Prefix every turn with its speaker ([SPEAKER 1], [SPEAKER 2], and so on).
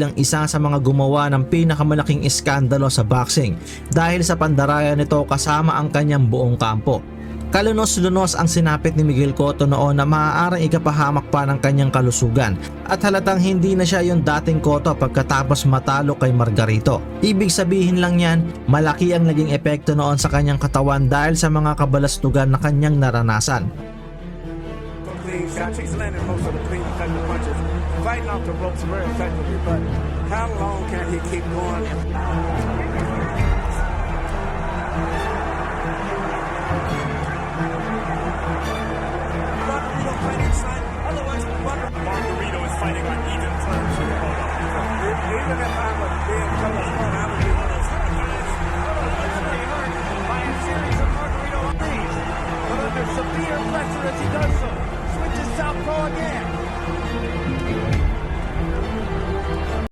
[SPEAKER 1] lang isa sa mga gumawa ng pinakamalaking iskandalo sa boxing dahil sa pandaraya nito kasama ang kanyang buong kampo. Kalunos-lunos ang sinapit ni Miguel Cotto noon na maaaring ikapahamak pa ng kanyang kalusugan at halatang hindi na siya yung dating Cotto pagkatapos matalo kay Margarito. Ibig sabihin lang yan, malaki ang naging epekto noon sa kanyang katawan dahil sa mga kabalastugan na kanyang naranasan.
[SPEAKER 2] Clean landing most of the clean effective punches, fighting off the ropes very effectively. But how long can he keep going? Margarito is fighting on even terms. Yeah.